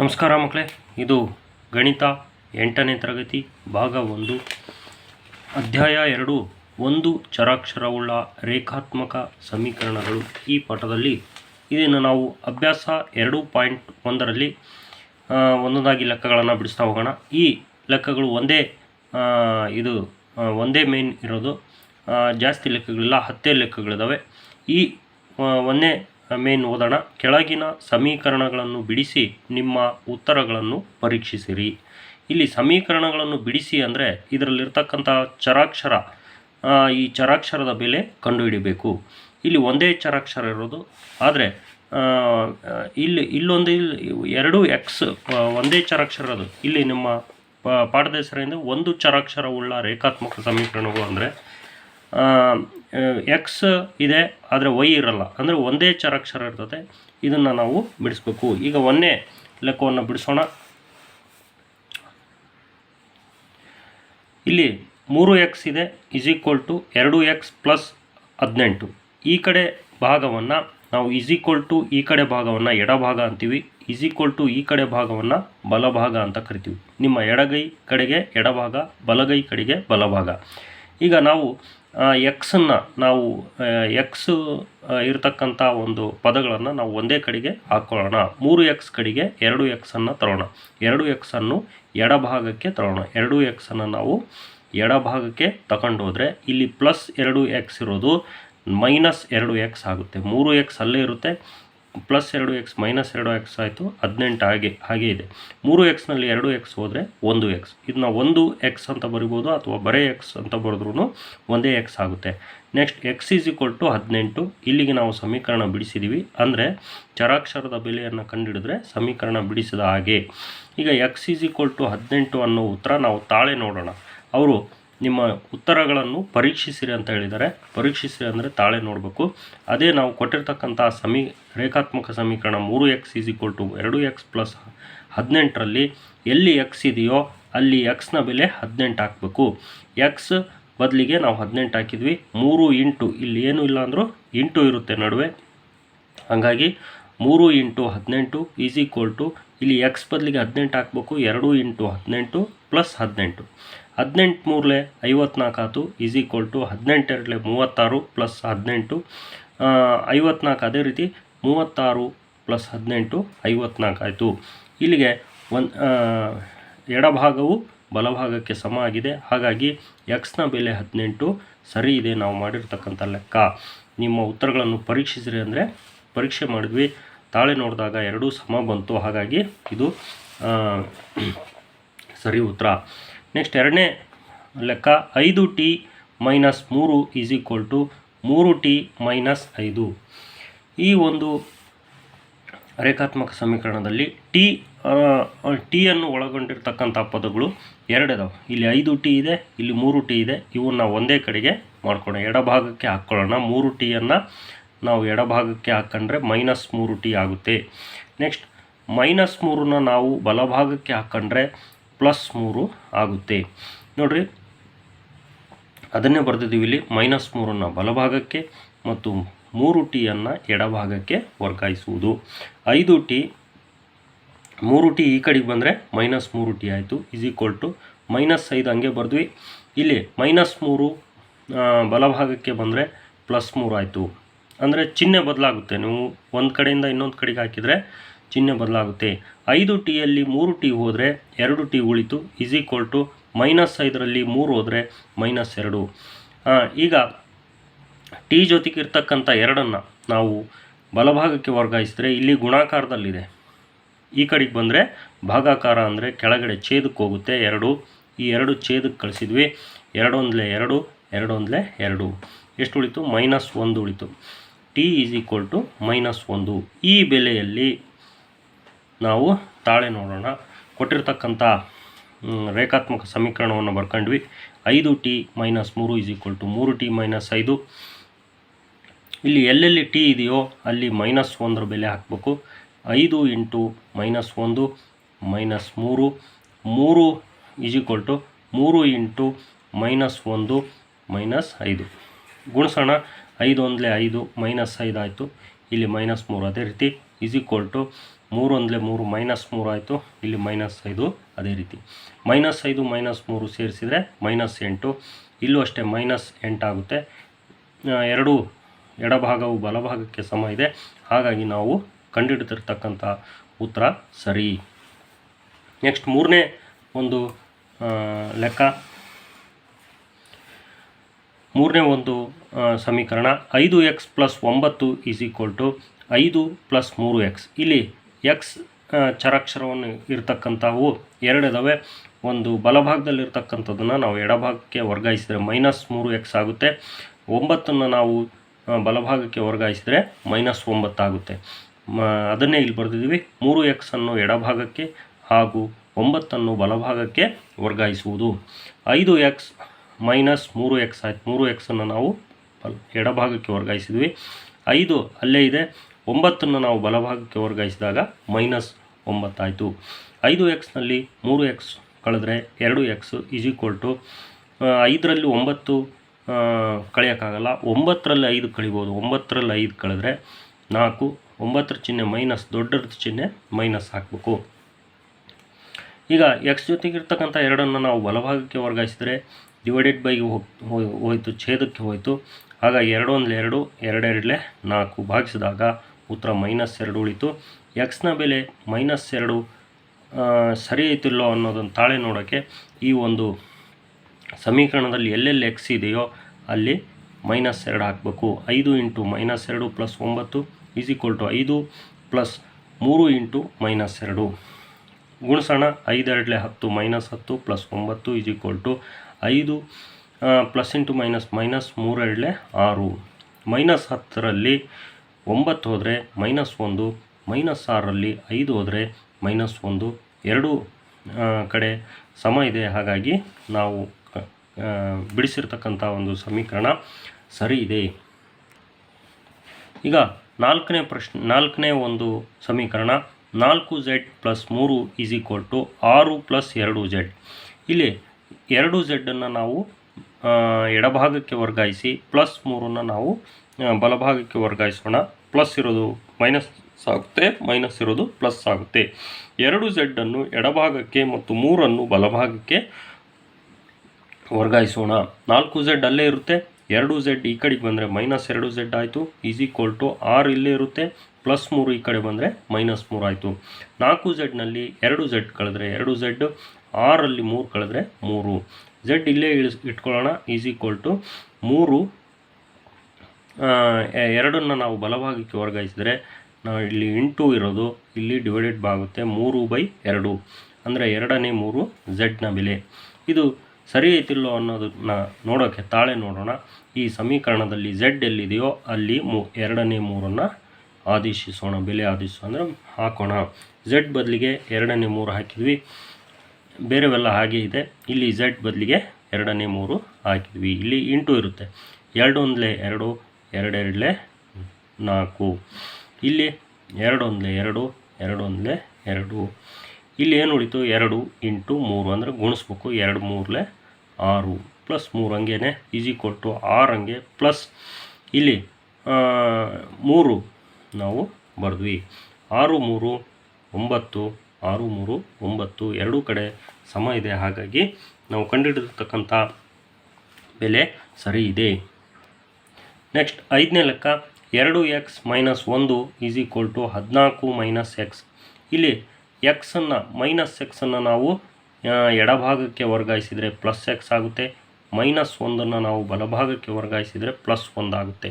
ನಮಸ್ಕಾರ ಮಕ್ಕಳೇ, ಇದು ಗಣಿತ ಎಂಟನೇ ತರಗತಿ, ಭಾಗ ಒಂದು, ಅಧ್ಯಾಯ ಎರಡು, ಒಂದು ಚರಾಕ್ಷರವುಳ್ಳ ರೇಖಾತ್ಮಕ ಸಮೀಕರಣಗಳು. ಈ ಪಾಠದಲ್ಲಿ ಇದನ್ನು ನಾವು ಅಭ್ಯಾಸ ಎರಡು ಪಾಯಿಂಟ್ ಒಂದರಲ್ಲಿ ಒಂದೊಂದಾಗಿ ಲೆಕ್ಕಗಳನ್ನು ಬಿಡಿಸ್ತಾ ಹೋಗೋಣ. ಈ ಲೆಕ್ಕಗಳು ಒಂದೇ ಇದು ಒಂದೇ ಮೇನ್ ಇರೋದು. ಜಾಸ್ತಿ ಲೆಕ್ಕಗಳಿಲ್ಲ, ಹತ್ತೇ ಲೆಕ್ಕಗಳಿದ್ದಾವೆ ಈ ಒಂದೇ ಮೇನ್ ಓದೋಣ ಕೆಳಗಿನ ಸಮೀಕರಣಗಳನ್ನು ಬಿಡಿಸಿ ನಿಮ್ಮ ಉತ್ತರಗಳನ್ನು ಪರೀಕ್ಷಿಸಿರಿ. ಇಲ್ಲಿ ಸಮೀಕರಣಗಳನ್ನು ಬಿಡಿಸಿ ಅಂದರೆ ಇದರಲ್ಲಿರ್ತಕ್ಕಂಥ ಚರಾಕ್ಷರ ಈ ಚರಾಕ್ಷರದ ಬೆಲೆ ಕಂಡುಹಿಡಿಬೇಕು. ಇಲ್ಲಿ ಒಂದೇ ಚರಾಕ್ಷರ ಇರೋದು. ಆದರೆ ಇಲ್ಲಿ, ಇಲ್ಲೊಂದು ಇಲ್ಲಿ ಎರಡು ಎಕ್ಸ್ ಒಂದೇ ಚರಾಕ್ಷರ ಇರೋದು. ಇಲ್ಲಿ ನಿಮ್ಮ ಪಾಠದ ಹೆಸರಿಂದ ಒಂದು ಚರಾಕ್ಷರವುಳ್ಳ ರೇಖಾತ್ಮಕ ಸಮೀಕರಣಗಳು ಅಂದರೆ ಎಕ್ಸ್ ಇದೆ, ಆದರೆ ವೈ ಇರಲ್ಲ. ಅಂದರೆ ಒಂದೇ ಚರಾಕ್ಷರ ಇರ್ತದೆ. ಇದನ್ನು ನಾವು ಬಿಡಿಸ್ಬೇಕು. ಈಗ ಒಂದೇ ಲೆಕ್ಕವನ್ನು ಬಿಡಿಸೋಣ. ಇಲ್ಲಿ ಮೂರು ಎಕ್ಸ್ ಇದೆ ಇಸ್ ಈಕ್ವಲ್ ಟು ಎರಡು ಎಕ್ಸ್ ಪ್ಲಸ್ ಹದಿನೆಂಟು. ಈ ಕಡೆ ಭಾಗವನ್ನು ನಾವು ಇಸ್ ಈಕ್ವಲ್ ಟು ಈ ಕಡೆ ಭಾಗವನ್ನು ಎಡಭಾಗ ಅಂತೀವಿ. ಇಸ್ ಈಕ್ವಲ್ ಟು ಈ ಕಡೆ ಭಾಗವನ್ನು ಬಲಭಾಗ ಅಂತ ಕರಿತೀವಿ. ನಿಮ್ಮ ಎಡಗೈ ಕಡೆಗೆ ಎಡಭಾಗ, ಬಲಗೈ ಕಡೆಗೆ ಬಲಭಾಗ. ಈಗ ನಾವು ಎಕ್ಸನ್ನು ನಾವು ಎಕ್ಸ್ ಇರತಕ್ಕಂಥ ಒಂದು ಪದಗಳನ್ನು ನಾವು ಒಂದೇ ಕಡೆಗೆ ಹಾಕ್ಕೊಳ್ಳೋಣ ಮೂರು ಎಕ್ಸ್ ಕಡೆಗೆ ಎರಡು ಎಕ್ಸನ್ನು ತರೋಣ. ಎರಡು ಎಕ್ಸನ್ನು ಎಡಭಾಗಕ್ಕೆ ತರೋಣ. ಎರಡು ಎಕ್ಸನ್ನು ನಾವು ಎಡಭಾಗಕ್ಕೆ ತಗೊಂಡು ಹೋದರೆ ಇಲ್ಲಿ ಪ್ಲಸ್ ಎರಡು ಎಕ್ಸ್ ಇರೋದು ಮೈನಸ್ ಎರಡು ಎಕ್ಸ್ ಆಗುತ್ತೆ. ಮೂರು ಎಕ್ಸ್ ಅಲ್ಲೇ ಇರುತ್ತೆ. ಪ್ಲಸ್ ಎರಡು ಎಕ್ಸ್ ಮೈನಸ್ ಎರಡು ಎಕ್ಸ್ ಆಯಿತು, ಹದಿನೆಂಟು ಹಾಗೆ ಹಾಗೆ ಇದೆ. ಮೂರು ಎಕ್ಸ್ನಲ್ಲಿ ಎರಡು ಎಕ್ಸ್ ಹೋದರೆ ಒಂದು ಎಕ್ಸ್ ಇದನ್ನ ಒಂದು ಎಕ್ಸ್ ಅಂತ ಬರಿಬೋದು ಅಥವಾ ಬರೇ ಎಕ್ಸ್ ಅಂತ ಬರೆದ್ರೂ ಒಂದೇ ಎಕ್ಸ್ ಆಗುತ್ತೆ. Next x is equal to ಹದಿನೆಂಟು. ಇಲ್ಲಿಗೆ ನಾವು ಸಮೀಕರಣ ಬಿಡಿಸಿದ್ದೀವಿ ಅಂದರೆ, ಚರಾಕ್ಷರದ ಬೆಲೆಯನ್ನು ಕಂಡುಹಿಡಿದ್ರೆ ಸಮೀಕರಣ ಬಿಡಿಸಿದ ಹಾಗೆ. ಈಗ ಎಕ್ಸ್ ಈಸ್ ಈಕ್ವಲ್ ಟು ಹದಿನೆಂಟು ಅನ್ನೋ ಉತ್ತರ ನಾವು ತಾಳೆ ನೋಡೋಣ. ಅವರು ನಿಮ್ಮ ಉತ್ತರಗಳನ್ನು ಪರೀಕ್ಷಿಸಿರಿ ಅಂತ ಹೇಳಿದ್ದಾರೆ. ಪರೀಕ್ಷಿಸಿರಿ ಅಂದರೆ ತಾಳೆ ನೋಡಬೇಕು. ಅದೇ ನಾವು ಕೊಟ್ಟಿರ್ತಕ್ಕಂಥ ಸಮೀ, ರೇಖಾತ್ಮಕ ಸಮೀಕರಣ ಮೂರು ಎಕ್ಸ್ ಈಸ್ ಈಕ್ವಲ್ ಟು ಎರಡು ಎಕ್ಸ್ ಪ್ಲಸ್ ಹದಿನೆಂಟರಲ್ಲಿ ಎಲ್ಲಿ ಎಕ್ಸ್ ಇದೆಯೋ ಅಲ್ಲಿ ಎಕ್ಸ್ನ ಬೆಲೆ ಹದಿನೆಂಟು ಹಾಕಬೇಕು. ಎಕ್ಸ್ ಬದಲಿಗೆ ನಾವು ಹದಿನೆಂಟು ಹಾಕಿದ್ವಿ. ಮೂರು ಇಂಟು ಇಲ್ಲಿ ಏನೂ ಇಲ್ಲ ಅಂದರೂ ಇಂಟು ಇರುತ್ತೆ ನಡುವೆ. ಹಾಗಾಗಿ ಮೂರು ಇಂಟು ಹದಿನೆಂಟು ಈಸ್ ಈಕ್ವಲ್ ಟು ಇಲ್ಲಿ ಎಕ್ಸ್ ಬದಲಿಗೆ ಹದಿನೆಂಟು ಹಾಕಬೇಕು. ಎರಡು ಇಂಟು ಹದಿನೆಂಟು ಪ್ಲಸ್ ಹದಿನೆಂಟು. ಹದಿನೆಂಟು ಮೂರಲೆ ಐವತ್ನಾಲ್ಕು ಆಯ್ತು ಈಸ್ ಈಕ್ವಲ್ ಟು ಹದಿನೆಂಟೆರಡಲೆ ಮೂವತ್ತಾರು ಪ್ಲಸ್ ಹದಿನೆಂಟು. ಐವತ್ನಾಲ್ಕು ಅದೇ ರೀತಿ ಮೂವತ್ತಾರು ಪ್ಲಸ್ ಹದಿನೆಂಟು ಐವತ್ನಾಲ್ಕು ಆಯಿತು ಇಲ್ಲಿಗೆ ಒಂದು ಎಡಭಾಗವು ಬಲಭಾಗಕ್ಕೆ ಸಮ ಆಗಿದೆ. ಹಾಗಾಗಿ ಎಕ್ಸ್ನ ಬೆಲೆ ಹದಿನೆಂಟು, ಸರಿ ಇದೆ, ನಾವು ಮಾಡಿರ್ತಕ್ಕಂಥ ಲೆಕ್ಕ. ನಿಮ್ಮ ಉತ್ತರಗಳನ್ನು ಪರೀಕ್ಷಿಸಿರಿ ಅಂದರೆ ಪರೀಕ್ಷೆ ಮಾಡಿದ್ವಿ. ತಾಳೆ ನೋಡಿದಾಗ ಎರಡೂ ಸಮ ಬಂತು. ಹಾಗಾಗಿ ಇದು ಸರಿ ಉತ್ತರ. ನೆಕ್ಸ್ಟ್ ಎರಡನೇ ಲೆಕ್ಕ ಐದು ಟಿ ಮೈನಸ್ ಮೂರು ಈಸ್ ಈಕ್ವಲ್ ಟು ಮೂರು ಟಿ ಮೈನಸ್ ಐದು. ಈ ಒಂದು ರೇಖಾತ್ಮಕ ಸಮೀಕರಣದಲ್ಲಿ ಟಿ ಟಿಯನ್ನು ಒಳಗೊಂಡಿರ್ತಕ್ಕಂಥ ಪದಗಳು ಎರಡಿದಾವೆ. ಇಲ್ಲಿ ಐದು ಟಿ ಇದೆ, ಇಲ್ಲಿ ಮೂರು ಟಿ ಇದೆ ಇವನ್ನ ಒಂದೇ ಕಡೆಗೆ ಮಾಡ್ಕೊಳ್ಳೋಣ ಎಡಭಾಗಕ್ಕೆ ಹಾಕ್ಕೊಳ್ಳೋಣ. ಮೂರು ಟಿಯನ್ನು ನಾವು ಎಡಭಾಗಕ್ಕೆ ಹಾಕ್ಕೊಂಡ್ರೆ ಮೈನಸ್ ಮೂರು ಟಿ ಆಗುತ್ತೆ. ನೆಕ್ಸ್ಟ್ ಮೈನಸ್ ಮೂರನ್ನ ನಾವು ಬಲಭಾಗಕ್ಕೆ ಹಾಕ್ಕೊಂಡ್ರೆ ಪ್ಲಸ್ ಮೂರು ಆಗುತ್ತೆ. ನೋಡ್ರಿ, ಅದನ್ನೇ ಬರೆದಿದ್ದೀವಿ ಇಲ್ಲಿ. ಮೈನಸ್ ಮೂರನ್ನು ಬಲಭಾಗಕ್ಕೆ ಮತ್ತು ಮೂರು ಟಿಯನ್ನು ಎಡಭಾಗಕ್ಕೆ ವರ್ಗಾಯಿಸುವುದು. ಐದು ಟಿ, ಮೂರು ಟಿ ಈ ಕಡೆಗೆ ಬಂದರೆ ಮೈನಸ್ ಮೂರು ಟಿ ಆಯಿತು. ಇಸ್ ಈಕ್ವಲ್ ಟು ಮೈನಸ್ ಐದು ಹಂಗೆ ಬರೆದ್ವಿ. ಇಲ್ಲಿ ಮೈನಸ್ ಮೂರು ಬಲಭಾಗಕ್ಕೆ ಬಂದರೆ ಪ್ಲಸ್ ಮೂರು ಆಯಿತು. ಅಂದರೆ ಚಿಹ್ನೆ ಬದಲಾಗುತ್ತೆ. ನೀವು ಒಂದು ಕಡೆಯಿಂದ ಇನ್ನೊಂದು ಕಡೆಗೆ ಹಾಕಿದರೆ ಚಿಹ್ನೆ ಬದಲಾಗುತ್ತೆ. ಐದು ಟಿಯಲ್ಲಿ ಮೂರು ಟಿ ಹೋದರೆ ಎರಡು ಟಿ ಉಳಿತು ಇಸ್ ಈಕ್ವಲ್ ಟು ಮೈನಸ್ ಐದರಲ್ಲಿ ಮೂರು ಹೋದರೆ ಮೈನಸ್ ಎರಡು. ಈಗ ಟಿ ಜೊತೆಗೆ ಇರ್ತಕ್ಕಂಥ ಎರಡನ್ನು ನಾವು ಬಲಭಾಗಕ್ಕೆ ವರ್ಗಾಯಿಸಿದ್ರೆ ಇಲ್ಲಿ ಗುಣಾಕಾರದಲ್ಲಿದೆ. ಈ ಕಡೆಗೆ ಬಂದರೆ ಭಾಗಾಕಾರ ಅಂದರೆ ಕೆಳಗಡೆ ಛೇದಕ್ಕೆ ಹೋಗುತ್ತೆ ಎರಡು. ಈ ಎರಡು ಛೇದಕ್ಕೆ ಕಳಿಸಿದ್ವಿ. ಎರಡೊಂದಲೇ ಎರಡು ಎರಡೊಂದಲೇ ಎರಡು. ಎಷ್ಟು ಉಳಿತು? ಮೈನಸ್ ಒಂದು ಉಳಿತು. T is equal to minus ಒಂದು. ಈ ಬೆಲೆಯಲ್ಲಿ ನಾವು ತಾಳೆ ನೋಡೋಣ. ಕೊಟ್ಟಿರ್ತಕ್ಕಂಥ ರೇಖಾತ್ಮಕ ಸಮೀಕರಣವನ್ನು ಬರ್ಕೊಂಡ್ವಿ. ಐದು ಟಿ ಮೈನಸ್ ಮೂರು ಇಸ್ ಈಕ್ವಲ್ ಟು ಮೂರು ಟಿ ಮೈನಸ್ ಐದು. ಇಲ್ಲಿ ಎಲ್ಲೆಲ್ಲಿ ಟಿ ಇದೆಯೋ ಅಲ್ಲಿ ಮೈನಸ್ ಒಂದರ ಬೆಲೆ ಹಾಕಬೇಕು. ಐದು ಇಂಟು ಮೈನಸ್ ಒಂದು, ಮೈನಸ್ ಮೂರು. ಮೂರು ಇಸ್ ಈಕ್ವಲ್ ಟು ಮೂರು ಇಂಟು ಮೈನಸ್ ಒಂದು, ಮೈನಸ್ ಐದು. ಗುಣಿಸೋಣ. ಐದು ಒಂದಲೇ ಐದು, ಮೈನಸ್ ಐದು ಆಯಿತು. ಇಲ್ಲಿ ಮೈನಸ್ ಮೂರು ಅದೇ ರೀತಿ. ಇಸ್ ಈಕ್ವಲ್ ಟು ಮೂರು ಅಂದರೆ ಮೂರು ಮೈನಸ್ ಮೂರು ಆಯಿತು. ಇಲ್ಲಿ ಮೈನಸ್ ಐದು, ಅದೇ ರೀತಿ. ಮೈನಸ್ ಐದು ಮೈನಸ್ ಮೂರು ಸೇರಿಸಿದರೆ ಮೈನಸ್ ಎಂಟು. ಇಲ್ಲೂ ಅಷ್ಟೇ ಮೈನಸ್ ಎಂಟಾಗುತ್ತೆ ಎರಡು ಎಡಭಾಗವು ಬಲಭಾಗಕ್ಕೆ ಸಮ ಇದೆ. ಹಾಗಾಗಿ ನಾವು ಕಂಡುಹಿಡಿದಿರ್ತಕ್ಕಂಥ ಉತ್ತರ ಸರಿ. ನೆಕ್ಸ್ಟ್ ಮೂರನೇ ಒಂದು ಲೆಕ್ಕ. ಮೂರನೇ ಒಂದು ಸಮೀಕರಣ. ಐದು ಎಕ್ಸ್ ಪ್ಲಸ್ ಒಂಬತ್ತು ಈಸ್ ಈಕ್ವಲ್ ಟು ಐದು ಪ್ಲಸ್ ಮೂರು ಎಕ್ಸ್ ಇಲ್ಲಿ ಎಕ್ಸ್ ಚರಾಕ್ಷರವನ್ನು ಇರ್ತಕ್ಕಂಥವು ಎರಡಿದಾವೆ. ಒಂದು ಬಲಭಾಗದಲ್ಲಿರ್ತಕ್ಕಂಥದ್ದನ್ನು ನಾವು ಎಡಭಾಗಕ್ಕೆ ವರ್ಗಾಯಿಸಿದರೆ ಮೈನಸ್ ಮೂರು ಎಕ್ಸ್ ಆಗುತ್ತೆ. ಒಂಬತ್ತನ್ನು ನಾವು ಬಲಭಾಗಕ್ಕೆ ವರ್ಗಾಯಿಸಿದರೆ ಮೈನಸ್ ಒಂಬತ್ತಾಗುತ್ತೆ ಮ, ಅದನ್ನೇ ಇಲ್ಲಿ ಬರೆದಿದ್ದೀವಿ. ಮೂರು ಎಕ್ಸನ್ನು ಎಡಭಾಗಕ್ಕೆ ಹಾಗೂ ಒಂಬತ್ತನ್ನು ಬಲಭಾಗಕ್ಕೆ ವರ್ಗಾಯಿಸುವುದು. ಐದು ಎಕ್ಸ್ ಮೈನಸ್ ಮೂರು ಎಕ್ಸ್ ಆಯ್ತು. ಮೂರು ಎಕ್ಸನ್ನು ನಾವು ಎಡಭಾಗಕ್ಕೆ ವರ್ಗಾಯಿಸಿದ್ವಿ. ಐದು ಅಲ್ಲೇ ಇದೆ. ಒಂಬತ್ತನ್ನು ನಾವು ಬಲಭಾಗಕ್ಕೆ ವರ್ಗಾಯಿಸಿದಾಗ ಮೈನಸ್ ಒಂಬತ್ತಾಯಿತು. ಐದು ಎಕ್ಸ್ನಲ್ಲಿ ಮೂರು ಎಕ್ಸ್ ಕಳೆದ್ರೆ ಎರಡು ಎಕ್ಸ್ ಈಸ್ ಈಕ್ವಲ್ ಟು ಐದರಲ್ಲಿ ಒಂಬತ್ತು ಕಳೆಯೋಕ್ಕಾಗಲ್ಲ. ಒಂಬತ್ತರಲ್ಲಿ ಐದು ಕಳಿಬೋದು. ಒಂಬತ್ತರಲ್ಲಿ ಐದು ಕಳೆದ್ರೆ ನಾಲ್ಕು, ಒಂಬತ್ತರ ಚಿಹ್ನೆ ಮೈನಸ್ ದೊಡ್ಡದ್ರ ಚಿಹ್ನೆ ಮೈನಸ್ ಹಾಕಬೇಕು. ಈಗ ಎಕ್ಸ್ ಜೊತೆಗಿರ್ತಕ್ಕಂಥ ಎರಡನ್ನು ನಾವು ಬಲಭಾಗಕ್ಕೆ ವರ್ಗಾಯಿಸಿದರೆ ಡಿವೈಡೆಡ್ ಬೈ ಹೋಯ್ತು ಹೋಯಿತು, ಛೇದಕ್ಕೆ ಹೋಯಿತು. ಆಗ ಎರಡು ಒಂದು ಎರಡು, ಎರಡೆರಡಲೆ ನಾಲ್ಕು. ಭಾಗಿಸಿದಾಗ ಉತ್ತರ ಮೈನಸ್ ಎರಡು ಉಳಿತು. ಎಕ್ಸ್ನ ಬೆಲೆ ಮೈನಸ್ ಎರಡು ಸರಿ ಐತಿಲ್ಲೋ ಅನ್ನೋದನ್ನು ತಾಳೆ ನೋಡೋಕ್ಕೆ ಈ ಒಂದು ಸಮೀಕರಣದಲ್ಲಿ ಎಲ್ಲೆಲ್ಲಿ ಎಕ್ಸ್ ಇದೆಯೋ ಅಲ್ಲಿ ಮೈನಸ್ ಎರಡು ಹಾಕಬೇಕು. ಐದು ಇಂಟು ಮೈನಸ್ ಎರಡು ಪ್ಲಸ್ ಒಂಬತ್ತು ಈಸ್ ಈಕ್ವಲ್ ಟು ಐದು ಪ್ಲಸ್ ಮೂರು ಇಂಟು ಮೈನಸ್ ಎರಡು. ಗುಣಿಸೋಣ. ಐದೆರಡಲೆ ಹತ್ತು ಮೈನಸ್ ಹತ್ತು ಪ್ಲಸ್ ಒಂಬತ್ತು ಈಸ್ ಈಕ್ವಲ್ ಟು ಐದು ಪ್ಲಸ್ ಇಂಟು ಮೈನಸ್ ಮೈನಸ್ ಮೂರೆರಡಲೆ ಆರು. ಮೈನಸ್ ಹತ್ತರಲ್ಲಿ ಒಂಬತ್ತು ಹೋದರೆ ಮೈನಸ್ ಒಂದು, ಮೈನಸ್ ಆರಲ್ಲಿ ಐದು ಹೋದರೆ ಮೈನಸ್ ಒಂದು, ಎರಡು ಕಡೆ ಸಮ ಇದೆ. ಹಾಗಾಗಿ ನಾವು ಬಿಡಿಸಿರ್ತಕ್ಕಂಥ ಒಂದು ಸಮೀಕರಣ ಸರಿ ಇದೆ. ಈಗ ನಾಲ್ಕನೇ ಪ್ರಶ್ನೆ, ನಾಲ್ಕನೇ ಒಂದು ಸಮೀಕರಣ, ನಾಲ್ಕು ಝೆಡ್ ಪ್ಲಸ್ ಮೂರು ಈಸ್ ಈಕ್ವಲ್ ಟು ಆರು ಪ್ಲಸ್ ಎರಡು ಝೆಡ್. ಇಲ್ಲಿ ಎರಡು ಝೆಡ್ಡನ್ನು ನಾವು ಎಡಭಾಗಕ್ಕೆ ವರ್ಗಾಯಿಸಿ, ಪ್ಲಸ್ ಮೂರನ್ನು ನಾವು ಬಲಭಾಗಕ್ಕೆ ವರ್ಗಾಯಿಸೋಣ. ಪ್ಲಸ್ ಇರೋದು ಮೈನಸ್ ಆಗುತ್ತೆ, ಮೈನಸ್ ಇರೋದು ಪ್ಲಸ್ ಆಗುತ್ತೆ. ಎರಡು ಝೆಡ್ಡನ್ನು ಎಡಭಾಗಕ್ಕೆ ಮತ್ತು ಮೂರನ್ನು ಬಲಭಾಗಕ್ಕೆ ವರ್ಗಾಯಿಸೋಣ. ನಾಲ್ಕು ಝೆಡ್ ಅಲ್ಲೇ ಇರುತ್ತೆ, ಎರಡು ಝೆಡ್ ಈ ಕಡೆಗೆ ಬಂದರೆ ಮೈನಸ್ ಎರಡು ಝೆಡ್ ಆಯಿತು ಈಸ್ ಈಕ್ವಲ್ ಟು ಆರ್ ಇಲ್ಲೇ ಇರುತ್ತೆ, ಪ್ಲಸ್ ಮೂರು ಈ ಕಡೆ ಬಂದರೆ ಮೈನಸ್ ಮೂರು ಆಯಿತು. ನಾಲ್ಕು ಝೆಡ್ನಲ್ಲಿ ಎರಡು ಝೆಡ್ ಕಳೆದ್ರೆ ಎರಡು ಝೆಡ್ ಆರಲ್ಲಿ ಮೂರು ಕಳೆದ್ರೆ ಮೂರು. ಝೆಡ್ ಇಲ್ಲೇ ಇಳಿಸ್, ಇಟ್ಕೊಳ್ಳೋಣ ಈಸ್ ಈಕ್ವಲ್ ಟು ಮೂರು ಎರಡನ್ನು ನಾವು ಬಲಭಾಗಕ್ಕೆ ವರ್ಗಾಯಿಸಿದರೆ ನಾವು ಇಲ್ಲಿ ಇಂಟು ಇರೋದು ಇಲ್ಲಿ ಡಿವೈಡೆಡ್ ಆಗುತ್ತೆ ಮೂರು ಬೈ ಎರಡು. ಅಂದರೆ ಎರಡನೇ ಮೂರು ಝೆಡ್ನ ಬೆಲೆ. ಇದು ಸರಿ ಐತಿಲ್ಲೋ ಅನ್ನೋದನ್ನ ನೋಡೋಕ್ಕೆ ತಾಳೆ ನೋಡೋಣ. ಈ ಸಮೀಕರಣದಲ್ಲಿ ಝೆಡ್ ಎಲ್ಲಿದೆಯೋ ಅಲ್ಲಿ ಮೂ, ಎರಡನೇ ಮೂರನ್ನು ಆದೇಶಿಸೋಣ, ಬೆಲೆ ಆದೇಶಿಸೋ ಅಂದರೆ ಹಾಕೋಣ. ಝೆಡ್ ಬದಲಿಗೆ ಎರಡನೇ ಮೂರು ಹಾಕಿದ್ವಿ. ಬೇರೆವೆಲ್ಲ ಹಾಗೆ ಇದೆ. ಇಲ್ಲಿ ಝೆಡ್ ಬದಲಿಗೆ ಎರಡನೇ ಮೂರು ಹಾಕಿದ್ವಿ. ಇಲ್ಲಿ ಇಂಟು ಇರುತ್ತೆ. ಎರಡು ಒಂದಲೇ ಎರಡು ಎರಡೆರಡಲೆ ನಾಲ್ಕು. ಇಲ್ಲಿ ಎರಡು ಒಂದಲೇ ಎರಡು ಎರಡು ಒಂದಲೇ ಎರಡು. ಇಲ್ಲಿ ಏನು ಉಳಿತು? ಎರಡು ಇಂಟು ಮೂರು ಅಂದರೆ ಗುಣಿಸ್ಬೇಕು. ಎರಡು ಮೂರಲೆ ಆರು ಪ್ಲಸ್ ಮೂರು ಹಂಗೇನೆ ಈಜಿ ಕೊಟ್ಟು ಆರು ಹಂಗೆ ಪ್ಲಸ್ ಇಲ್ಲಿ ಮೂರು ನಾವು ಬರೆದ್ವಿ. ಆರು ಮೂರು ಒಂಬತ್ತು, ಆರು ಮೂರು ಒಂಬತ್ತು ಎರಡೂ ಕಡೆ ಸಮ ಇದೆ. ಹಾಗಾಗಿ ನಾವು ಕಂಡುಹಿಡಿದಿರ್ತಕ್ಕಂಥ ಬೆಲೆ ಸರಿ ಇದೆ. ನೆಕ್ಸ್ಟ್ ಐದನೇ ಲೆಕ್ಕ ಎರಡು ಎಕ್ಸ್ ಮೈನಸ್ ಒಂದು ಈಸ್ ಈಕ್ವಲ್ ಟು ಹದಿನಾಲ್ಕು ಮೈನಸ್ ಎಕ್ಸ್ ಇಲ್ಲಿ ಎಕ್ಸನ್ನು ಮೈನಸ್ ಎಕ್ಸನ್ನು ನಾವು ಎಡಭಾಗಕ್ಕೆ ವರ್ಗಾಯಿಸಿದರೆ ಪ್ಲಸ್ ಎಕ್ಸ್ ಆಗುತ್ತೆ. ಮೈನಸ್ ಒಂದನ್ನು ನಾವು ಬಲಭಾಗಕ್ಕೆ ವರ್ಗಾಯಿಸಿದರೆ ಪ್ಲಸ್ ಒಂದಾಗುತ್ತೆ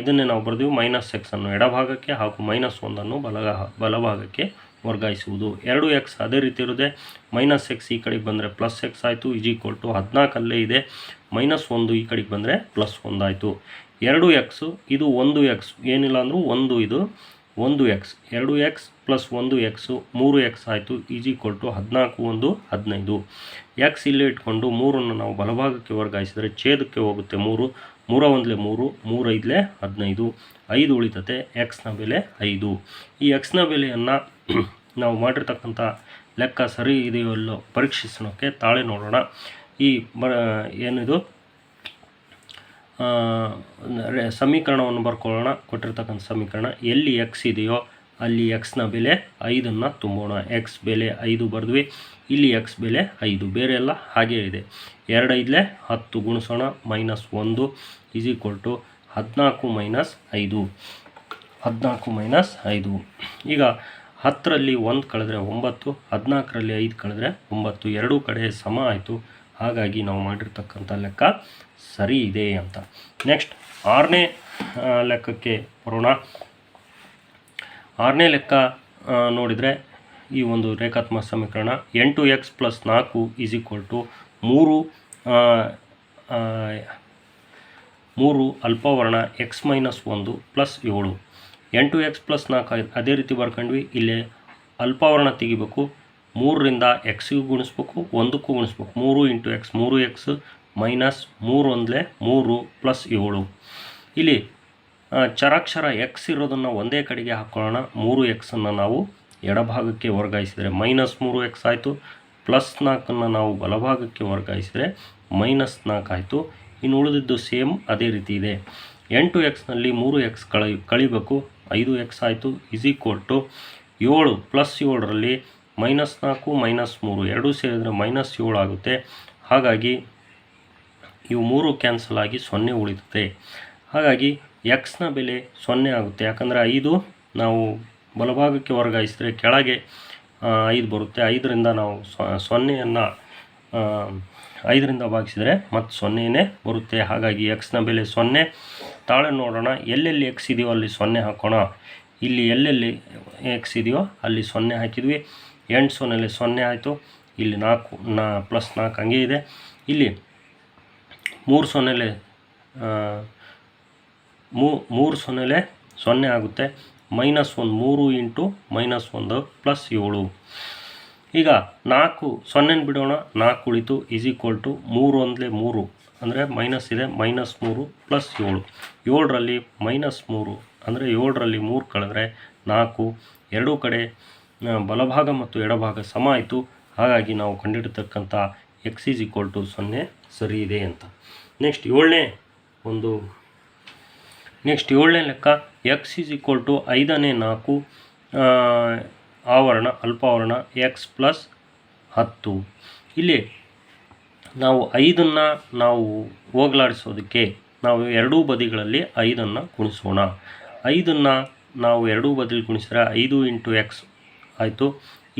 ಇದನ್ನೇ ನಾವು ಬರೆದೀವಿ ಮೈನಸ್ ಎಕ್ಸನ್ನು ಎಡಭಾಗಕ್ಕೆ ಹಾಗೂ ಮೈನಸ್ ಒಂದನ್ನು ಬಲ ಬಲಭಾಗಕ್ಕೆ ವರ್ಗಾಯಿಸುವುದು. ಎರಡು ಎಕ್ಸ್ ಅದೇ ರೀತಿ ಇರುತ್ತೆ. ಮೈನಸ್ ಎಕ್ಸ್ ಈ ಕಡೆಗೆ ಬಂದರೆ ಪ್ಲಸ್ ಎಕ್ಸ್ ಆಯಿತು. ಈಜ್ ಈಕ್ವಲ್ ಟು ಹದಿನಾಲ್ಕಲ್ಲೇ ಇದೆ. ಮೈನಸ್ ಒಂದು ಈ ಕಡೆಗೆ ಬಂದರೆ ಪ್ಲಸ್ ಒಂದಾಯಿತು ಎರಡು ಎಕ್ಸು ಇದು ಒಂದು ಎಕ್ಸ್ ಏನಿಲ್ಲ ಅಂದರೂ ಒಂದು ಇದು ಒಂದು ಎಕ್ಸ್ ಎರಡು ಎಕ್ಸ್ ಪ್ಲಸ್ ಒಂದು ಎಕ್ಸು ಮೂರು ಎಕ್ಸ್ ಆಯಿತು ಈಜಿ ಕೊಟ್ಟು ಹದಿನಾಲ್ಕು ಒಂದು ಹದಿನೈದು. ಎಕ್ಸ್ ಇಲ್ಲೇ ಇಟ್ಕೊಂಡು ಮೂರನ್ನು ನಾವು ಬಲಭಾಗಕ್ಕೆ ವರ್ಗಾಯಿಸಿದರೆ ಛೇದಕ್ಕೆ ಹೋಗುತ್ತೆ ಮೂರು, ಮೂರ ಒಂದಲೇ ಮೂರು ಮೂರೈದಲೇ ಹದಿನೈದು. ಐದು ಉಳಿತತೆ ಎಕ್ಸ್ನ ಬೆಲೆ ಐದು. ಈ ಎಕ್ಸ್ನ ಬೆಲೆಯನ್ನು ನಾವು ಮಾಡಿರ್ತಕ್ಕಂಥ ಲೆಕ್ಕ ಸರಿ ಇದೆಯೋ ಇಲ್ಲೋ ಪರೀಕ್ಷಿಸೋಕ್ಕೆ ತಾಳೆ ನೋಡೋಣ. ಈ ಬ, ಏನಿದು? ಸಮೀಕರಣವನ್ನು ಬರ್ಕೊಳ್ಳೋಣ. ಕೊಟ್ಟಿರ್ತಕ್ಕಂಥ ಸಮೀಕರಣ ಎಲ್ಲಿ ಎಕ್ಸ್ ಇದೆಯೋ ಅಲ್ಲಿ ಎಕ್ಸ್ನ ಬೆಲೆ ಐದನ್ನು ತುಂಬೋಣ. ಎಕ್ಸ್ ಬೆಲೆ ಐದು ಬರೆದ್ವಿ. ಇಲ್ಲಿ ಎಕ್ಸ್ ಬೆಲೆ ಐದು. ಬೇರೆ ಎಲ್ಲ ಹಾಗೇ ಇದೆ. ಎರಡು ಐದಲೇ ಹತ್ತು ಗುಣಿಸೋಣ. ಮೈನಸ್ ಒಂದು ಈಸ್ ಈಕ್ವಲ್ ಟು ಹದಿನಾಲ್ಕು ಮೈನಸ್ ಐದು. ಹದಿನಾಲ್ಕು ಮೈನಸ್ ಐದು. ಈಗ ಹತ್ತರಲ್ಲಿ ಒಂದು ಕಳೆದ್ರೆ ಒಂಬತ್ತು, ಹದಿನಾಲ್ಕರಲ್ಲಿ ಐದು ಕಳೆದ್ರೆ ಒಂಬತ್ತು. ಎರಡೂ ಕಡೆ ಸಮ ಆಯಿತು. ಹಾಗಾಗಿ ನಾವು ಮಾಡಿರ್ತಕ್ಕಂಥ ಲೆಕ್ಕ ಸರಿ ಇದೆ ಅಂತ. ನೆಕ್ಸ್ಟ್ ಆರನೇ ಲೆಕ್ಕಕ್ಕೆ ಬರೋಣ. ಆರನೇ ಲೆಕ್ಕ ನೋಡಿದರೆ ಈ ಒಂದು ರೇಖಾತ್ಮಕ ಸಮೀಕರಣ ಎಂಟು ಎಕ್ಸ್ ಪ್ಲಸ್ ನಾಲ್ಕು ಈಸ್ ಈಕ್ವಲ್ ಟು ಮೂರು ಮೂರು ಅಲ್ಪವರ್ಣ ಎಕ್ಸ್ ಮೈನಸ್ ಒಂದು ಪ್ಲಸ್ ಏಳು. ಎಂಟು ಎಕ್ಸ್ ಪ್ಲಸ್ ನಾಲ್ಕು, ಅದೇ ರೀತಿ ಬರ್ಕೊಂಡ್ವಿ. ಇಲ್ಲಿ ಅಲ್ಪವರ್ಣ ತೆಗಿಬೇಕು. ಮೂರರಿಂದ ಎಕ್ಸಿಗೂ ಗುಣಿಸ್ಬೇಕು, ಒಂದಕ್ಕೂ ಗುಣಿಸ್ಬೇಕು. ಮೂರು ಇಂಟು ಎಕ್ಸ್ ಮೂರು ಎಕ್ಸ್ ಮೈನಸ್ ಮೂರು ಒಂದಲೇ ಮೂರು ಪ್ಲಸ್ ಏಳು. ಇಲ್ಲಿ ಚರಾಕ್ಷರ ಎಕ್ಸ್ ಇರೋದನ್ನು ಒಂದೇ ಕಡೆಗೆ ಹಾಕ್ಕೊಳ್ಳೋಣ ಮೂರು ಎಕ್ಸನ್ನು ನಾವು ಎಡಭಾಗಕ್ಕೆ ವರ್ಗಾಯಿಸಿದರೆ ಮೈನಸ್ ಮೂರು ಎಕ್ಸ್ ಆಯಿತು. ಪ್ಲಸ್ ನಾಲ್ಕನ್ನು ನಾವು ಬಲಭಾಗಕ್ಕೆ ವರ್ಗಾಯಿಸಿದರೆ ಮೈನಸ್ ನಾಲ್ಕು ಆಯಿತು. ಇನ್ನು ಉಳಿದಿದ್ದು ಸೇಮ್ ಅದೇ ರೀತಿ ಇದೆ. ಎಂಟು ಎಕ್ಸ್ನಲ್ಲಿ ಮೂರು ಎಕ್ಸ್ ಕಳಿ, ಕಳಿಬೇಕು. ಐದು ಎಕ್ಸ್ ಆಯಿತು. ಇಸ್ ಈಕ್ವಲ್ ಟು ಏಳು ಪ್ಲಸ್ ಏಳರಲ್ಲಿ ಮೈನಸ್ ನಾಲ್ಕು, ಮೈನಸ್ ಮೂರು, ಎರಡೂ ಸೇರಿದರೆ ಮೈನಸ್ ಏಳು ಆಗುತ್ತೆ. ಹಾಗಾಗಿ ಇವು ಮೂರು ಕ್ಯಾನ್ಸಲ್ ಆಗಿ ಸೊನ್ನೆ ಉಳಿತದೆ. ಹಾಗಾಗಿ ಎಕ್ಸ್ನ ಬೆಲೆ ಸೊನ್ನೆ ಆಗುತ್ತೆ. ಯಾಕಂದರೆ ಐದು ನಾವು ಬಲಭಾಗಕ್ಕೆ ವರ್ಗಾಯಿಸಿದರೆ ಕೆಳಗೆ ಐದು ಬರುತ್ತೆ. ಐದರಿಂದ ನಾವು ಸೊನ್ನೆಯನ್ನು ಐದರಿಂದ ಭಾಗಿಸಿದರೆ ಮತ್ತು ಸೊನ್ನೆಯೇ ಬರುತ್ತೆ. ಹಾಗಾಗಿ ಎಕ್ಸ್ನ ಬೆಲೆ ಸೊನ್ನೆ. ತಾಳೆ ನೋಡೋಣ, ಎಲ್ಲೆಲ್ಲಿ ಎಕ್ಸ್ ಇದೆಯೋ ಅಲ್ಲಿ ಸೊನ್ನೆ ಹಾಕೋಣ. ಇಲ್ಲಿ ಎಲ್ಲೆಲ್ಲಿ ಎಕ್ಸ್ ಇದೆಯೋ ಅಲ್ಲಿ ಸೊನ್ನೆ ಹಾಕಿದ್ವಿ. ಎಂಟು ಸೊನ್ನೆಲಿ ಸೊನ್ನೆ ಆಯಿತು. ಇಲ್ಲಿ ನಾಲ್ಕು, ನಾ ಪ್ಲಸ್ ನಾಲ್ಕು ಹಂಗೆ ಇದೆ. ಇಲ್ಲಿ ಮೂರು ಸೊನ್ನೆಲೆ ಮೂರು ಸೊನ್ನೆಲೆ ಸೊನ್ನೆ ಆಗುತ್ತೆ. ಮೈನಸ್ ಒಂದು, ಮೂರು ಇಂಟು ಮೈನಸ್ ಒಂದು ಪ್ಲಸ್ ಏಳು. ಈಗ ನಾಲ್ಕು ಸೊನ್ನೆನ ಬಿಡೋಣ. ನಾಲ್ಕು ಉಳಿತು ಈಸ್ ಈಕ್ವಲ್ ಟು ಮೂರು ಒಂದಲೇ ಮೂರು. ಅಂದರೆ ಮೈನಸ್ ಇದೆ, ಮೈನಸ್ ಮೂರು ಪ್ಲಸ್ ಏಳು. ಏಳರಲ್ಲಿ ಮೈನಸ್ ಮೂರು, ಅಂದರೆ ಏಳರಲ್ಲಿ ಮೂರು ಕಳೆದ್ರೆ ನಾಲ್ಕು. ಎರಡೂ ಕಡೆ ಬಲಭಾಗ ಮತ್ತು ಎಡಭಾಗ ಸಮ ಆಯಿತು. ಹಾಗಾಗಿ ನಾವು ಕಂಡಿಡತಕ್ಕಂಥ ಎಕ್ಸ್ ಈಸ್ ಈಕ್ವಲ್ ಟು ಸೊನ್ನೆ ಸರಿ ಇದೆ ಅಂತ. ನೆಕ್ಸ್ಟ್ ಏಳನೇ ಒಂದು ನೆಕ್ಸ್ಟ್ ಏಳನೇ ಲೆಕ್ಕ ಎಕ್ಸ್ ಈಸ್ ಈಕ್ವಲ್ ಟು ಐದನೇ ನಾಲ್ಕು ಆವರಣ, ಅಲ್ಪಾವರಣ ಎಕ್ಸ್ ಪ್ಲಸ್ ಹತ್ತು. ಇಲ್ಲಿ ನಾವು ಐದನ್ನು ನಾವು ಹೋಗಲಾಡಿಸೋದಕ್ಕೆ ನಾವು ಎರಡೂ ಬದಿಗಳಲ್ಲಿ ಐದನ್ನು ಗುಣಿಸೋಣ. ಐದನ್ನು ನಾವು ಎರಡೂ ಬದಿಲಿ ಗುಣಿಸಿದ್ರೆ ಐದು ಇಂಟು ಎಕ್ಸ್ ಆಯಿತು.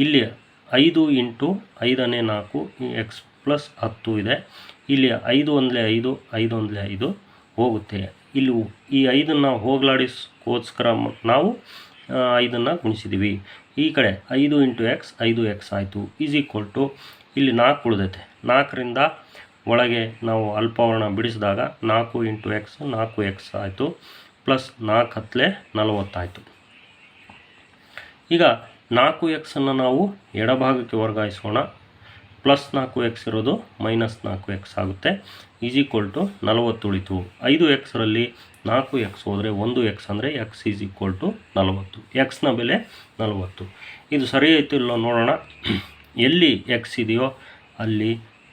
ಇಲ್ಲಿ ಐದು ಇಂಟು ಐದನೇ ನಾಲ್ಕು ಎಕ್ಸ್ ಪ್ಲಸ್ ಹತ್ತು ಇದೆ. ಇಲ್ಲಿ ಐದು ಒಂದಲೇ ಐದು ಐದು ಒಂದಲೇ ಐದು ಹೋಗುತ್ತೆ. ಇಲ್ಲಿ ಈ ಐದನ್ನು ಹೋಗ್ಲಾಡಿಸ್ಕೋಸ್ಕರ ನಾವು ಐದನ್ನು ಗುಣಿಸಿದ್ದೀವಿ ಈ ಕಡೆ ಐದು ಇಂಟು ಎಕ್ಸ್ ಐದು ಎಕ್ಸ್ ಆಯಿತು. ಈಸ್ ಈಕ್ವಲ್ ಟು ಇಲ್ಲಿ ನಾಲ್ಕು ಉಳಿದೈತೆ. ನಾಲ್ಕರಿಂದ ಒಳಗೆ ನಾವು ಅಲ್ಪವರ್ಣ ಬಿಡಿಸಿದಾಗ ನಾಲ್ಕು ಇಂಟು ಎಕ್ಸ್ ನಾಲ್ಕು ಎಕ್ಸ್ ಆಯಿತು. ಪ್ಲಸ್ ನಾಲ್ಕು ಹತ್ತಲೇ ನಲವತ್ತಾಯಿತು. ಈಗ ನಾಲ್ಕು ಎಕ್ಸನ್ನು ನಾವು ಎಡಭಾಗಕ್ಕೆ ವರ್ಗಾಯಿಸೋಣ. ಪ್ಲಸ್ ನಾಲ್ಕು ಎಕ್ಸ್ ಇರೋದು ಮೈನಸ್ ನಾಲ್ಕು ಎಕ್ಸ್ ಆಗುತ್ತೆ. ಈಸ್ ಈಕ್ವಲ್ ಟು ನಲವತ್ತು ಉಳಿತು. ಐದು ಎಕ್ಸ್ರಲ್ಲಿ ನಾಲ್ಕು ಎಕ್ಸ್ ಹೋದರೆ ಒಂದು ಎಕ್ಸ್ ಅಂದರೆ ಎಕ್ಸ್ ಈಸ್ ಈಕ್ವಲ್ ಟು ನಲವತ್ತು. ಎಕ್ಸ್ನ ಬೆಲೆ ನಲವತ್ತು. ಇದು ಸರಿ ಆಯಿತು ಇಲ್ಲೋ ನೋಡೋಣ. ಎಲ್ಲಿ ಎಕ್ಸ್ ಇದೆಯೋ ಅಲ್ಲಿ